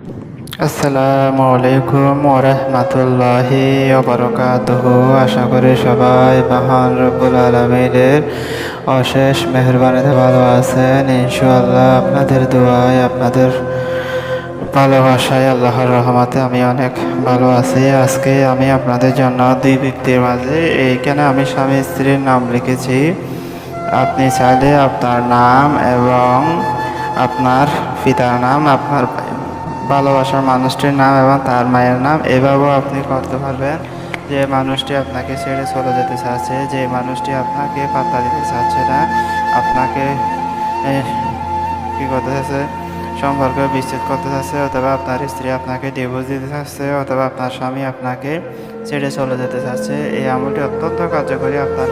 আসসালামু আলাইকুম ওরহমতুল্লাহি ওবরকাতুহ। আশা করি সবাই মহান রব্বুল আলমীদের অশেষ মেহরবানিতে ভালো আছেন। ইনশাআল্লাহ আপনাদের দোয়ায়, আপনাদের ভালোবাসায়, আল্লাহর রহমতে আমি অনেক ভালো আছি। আজকে আমি আপনাদের জন্য দুই ব্যক্তির মাঝে, এইখানে আমি স্বামী স্ত্রীর নাম লিখেছি। আপনি চাইলে আপনার নাম এবং আপনার পিতার নাম, আপনার ভালোবাসার মানুষটির নাম এবং তার মায়ের নাম। এভাবেও আপনি করতে পারবেন। যে মানুষটি আপনাকে ছেড়ে চলে যেতে চাচ্ছে, যে মানুষটি আপনাকে পাত্তা দিতে চাচ্ছে না, আপনাকে কি করতে চাচ্ছে, সম্পর্ক বিচ্ছেদ করতে চাচ্ছে, অথবা আপনার স্ত্রী আপনাকে ডিভোর্স দিতে চাচ্ছে, অথবা আপনার স্বামী আপনাকে ছেড়ে চলে যেতে চাচ্ছে, এই আমলটি অত্যন্ত কার্যকরী। আপনার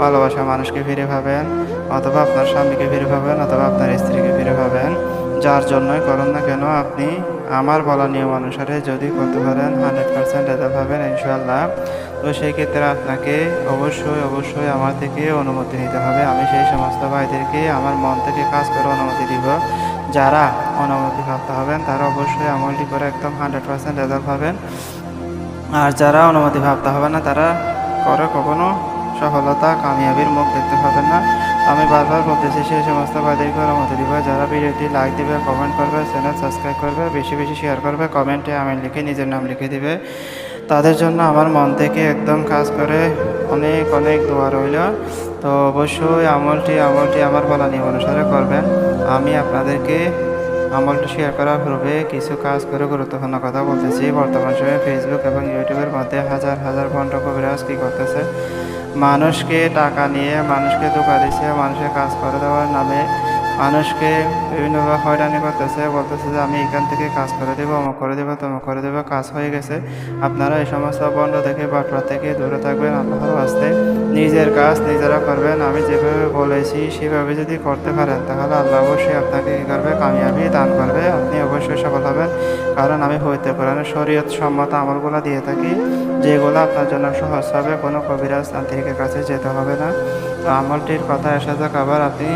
ভালোবাসা মানুষকে ফিরে পাবেন, অথবা আপনার স্বামীকে ফিরে পাবেন, অথবা আপনার স্ত্রীকে ফিরে পাবেন। যার জন্যই করুন না কেন, আপনি আমার বলা নিয়ম অনুসারে যদি করতে পারেন হান্ড্রেড পার্সেন্ট রেজাল্ট পাবেন ইনশাল্লাহ তো সেই ক্ষেত্রে আপনাকে অবশ্যই অবশ্যই আমার থেকে অনুমতি নিতে হবে। আমি সেই সমস্ত ভাইদেরকে আমার মন থেকে কাজ করে অনুমতি দিব। যারা অনুমতি প্রাপ্ত হবেন, তারা অবশ্যই আমলটি করে একদম হান্ড্রেড পার্সেন্ট রেজাল্ট পাবেন আর যারা অনুমতি প্রাপ্ত হবে না, তারা করে কখনো সফলতা, কামিয়াবির মুখ দেখতে পাবেন না। আমি বারবার বলতেছি, সেই সমস্ত ভাইদেরকে অনুমতি দিব, যারা ভিডিওটি লাইক দিবে কমেন্ট করবে চ্যানেল সাবস্ক্রাইব করবে, বেশি বেশি শেয়ার করবে কমেন্টে আমি লিখে নিজের নাম লিখে দিবে। তাদের জন্য আমার মন থেকে একদম কাজ করে অনেক অনেক দোয়া রইল। তো অবশ্যই আমলটি আমলটি আমার বলা নিয়ম অনুসারে করবেন। আমি আপনাদেরকে আমলটি শেয়ার করার পূর্বে কিছু কাজ করে গুরুত্বপূর্ণ কথা বলতেছি। বর্তমান সময়ে ফেসবুক এবং ইউটিউবের মধ্যে হাজার হাজার ঘন্ট কবিরাজ কী করতেছে? মানুষকে টাকা নিয়ে, মানুষকে ধোকা দিচ্ছে মানুষের কাজ করে দেওয়ার নামে মানুষকে বিভিন্নভাবে হয়রানি করতেছে, বলতেছে যে আমি এখান থেকে কাজ করে দেবো, অমুক করে দেবো, তমুক করে দেবো, কাজ হয়ে গেছে। আপনারা এই সমস্ত বন্ধ থেকে বাটরা থেকে দূরে থাকবেন, আল্লাহর আসতে নিজের কাজ নিজেরা করবেন। আমি যেভাবে বলেছি, সেভাবে যদি করতে পারেন, তাহলে আল্লাহ অবশ্যই আপনাকে কী করবে? কামিয়াবি দান করবে। আপনি অবশ্যই সফল হবেন। কারণ আমি হইতে কোরআনের শরীয়ত সম্মত আমলগুলো দিয়ে থাকি। যেগুলো আপনার জন্য সহজ হবে, কোনো কবিরাজ তান্ত্রিকের কাছে যেতে হবে না। তো আমলটির কথা আসা যাক, আবার আপনি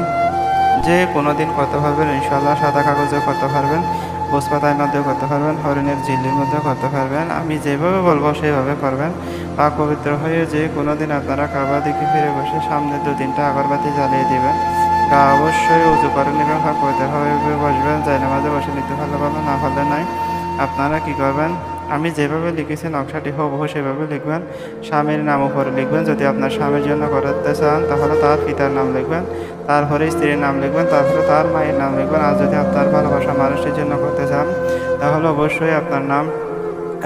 যে কোনো দিন করতে পারবেন ইনশাল্লাহ সাদা কাগজেও করতে পারবেন বোসপাতার মধ্যেও করতে পারবেন, হরিণের ঝিল্লির মধ্যেও করতে পারবেন। আমি যেভাবে বলব সেইভাবে করবেন। বা পবিত্র হয়ে যে কোনো দিন আপনারা কাবা দিকে ফিরে বসে সামনে দু তিনটা আগরবাতি জ্বালিয়ে দেবেন। গা অবশ্যই উঁচু করে নেবেন, বা পবিত্রভাবে বসবেন যাই নামাজে বসে নিতে ভালো ভালো, না ভালো নাই। আপনারা কি করবেন? আমি যেভাবে লিখেছি নকশাটি হুবহু সেভাবে লিখবেন। স্বামীর নাম উপরে লিখবেন। যদি আপনার স্বামীর জন্য করতে চান, তাহলে তার পিতার নাম লিখবেন। তারপরে স্ত্রীর নাম লিখবেন। তারপরে তার মায়ের নাম লিখবেন। আর যদি আপনার ভালোবাসা মানুষটির জন্য করতে চান, তাহলে অবশ্যই আপনার নাম,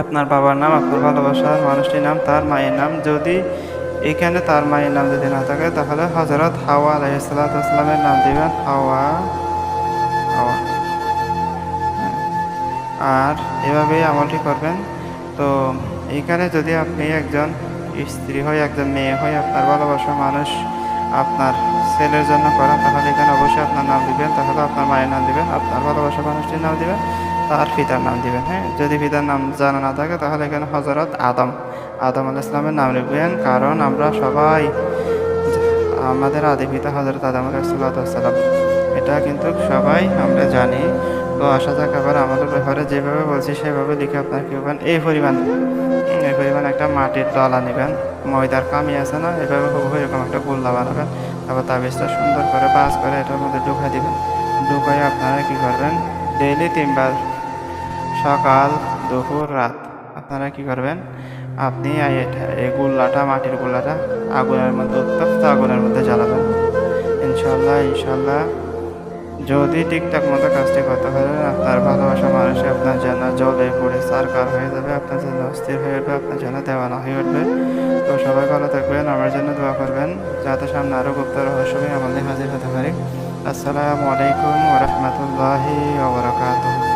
আপনার বাবার নাম, আপনার ভালোবাসার মানুষটির নাম, তার মায়ের নাম। যদি এখানে তার মায়ের নাম যদি না থাকে, তাহলে হজরত হাওয়া আলাইসালামের নাম দিবেন হাওয়া। আর এভাবেই আমলটি করবেন। তো এখানে যদি আপনি একজন স্ত্রী হয়, একজন মেয়ে হয় আপনার ভালোবাসা মানুষ আপনার ছেলের জন্য করেন, তাহলে এখানে অবশ্যই আপনার নাম দিবেন। তাহলে আপনার মায়ের নাম দিবেন, আপনার ভালোবাসা মানুষটির নাম দিবেন, তার পিতার নাম দিবেন। হ্যাঁ যদি পিতার নাম জানা না থাকে, তাহলে এখানে হজরত আদম। আদম আল ইসলামের নাম লিখবেন, কারণ আমরা সবাই আমাদের আদি পিতা হজরত আদম আলাইসাল্লাম এটা কিন্তু সবাই আমরা জানি। তো আসা যাক আবার আমাদের ব্যাপারে যেভাবে বলছি, সেভাবে লিখে আপনার কি করবেন এই পরিমাণ এই পরিমাণ একটা মাটির ডলা নেবেন, ময়দার কামি আছে না? এভাবে হুবহু এরকম একটা গোল্লা বানাবেন তারপর তাবিজটা সুন্দর করে বাস করে এটার মধ্যে ঢুকাই দিবেন। ঢুকাই আপনারা কি করবেন? ডেইলি তিনবার, সকাল, দুপুর, রাত, আপনারা কি করবেন? আপনি এই গুল্লাটা, মাটির গুল্লাটা আগুনের মধ্যে উত্তপ্ত আগুনের মধ্যে জ্বালাবেন। ইনশাল্লাহ ইনশাল্লাহ। যদি ঠিকঠাক মতো কাজটি করতে পারেন, আপনার ভালোবাসা মানুষে আপনার যেন জলে পড়ে সারকার হয়ে যাবে, আপনার জন্য অস্থির হয়ে উঠবে, আপনার জন্য দেওয়ানা হয়ে উঠবে। তো সবাই ভালো থাকবেন, আমার জন্য দোয়া করবেন, যাতে সামনে আরও গুপ্ত রহস্যময় আমাদের হাজির হতে পারি। আসসালামু আলাইকুম ওরহমতুল্লাহি ওবরাকাতুহ